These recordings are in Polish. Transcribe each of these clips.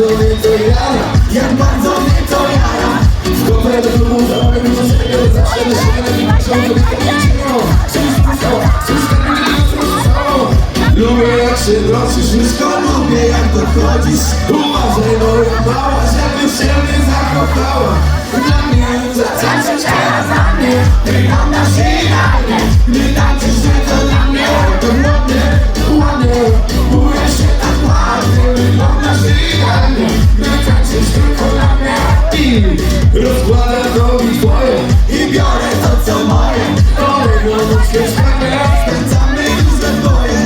bardzo nie to ja Jak bardzo nie to ja W głowę do domu dałem do czego Zawsze myślałem, że to Lubię jak się nosisz, wszystko lubię jak dochodzisz Uważaj moja mała, żeby się nie zakochała Dla mnie, za cały czas, dla mnie Wyglądasz idealnie. Mieszkanie Spędzamy już we dwoje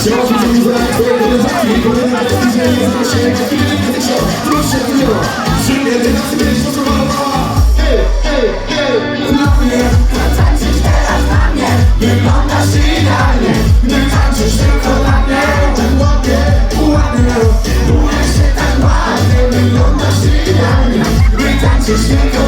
Chciałbym ci zabrać twoje koleżanki nie Jak chwilę nie Proszę nie ma Przy mnie Tak tak tylko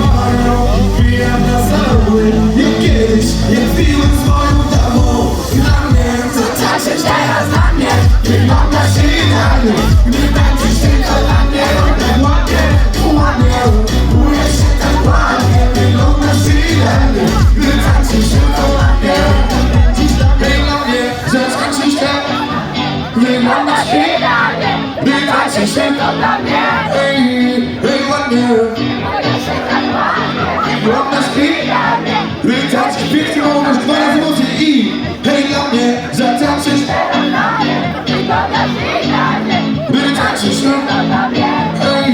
kiedyś Jak piłem swoją damą. Dla mnie Zatańczysz teraz dla mnie. Wyglądasz idealnie Gdy tańczysz tylko dla mnie Tak ładnie, ładnie Bujesz się tak ładnie Wyglądasz idealnie Gdy tańczysz tylko dla mnie Tańczysz mnie Zatańczysz tak Wyglądasz idealnie Gdy tańczysz tylko dla mnie. Ej, ej, ładnie Wyglądasz idealnie Tańczysz pięknie Możesz dwa razy mocniej. I Hej, dla mnie Zatańczysz Gdy tańczysz no. Ej,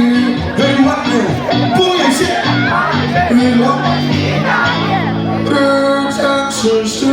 ej, ładnie. Boję się. Wyglądasz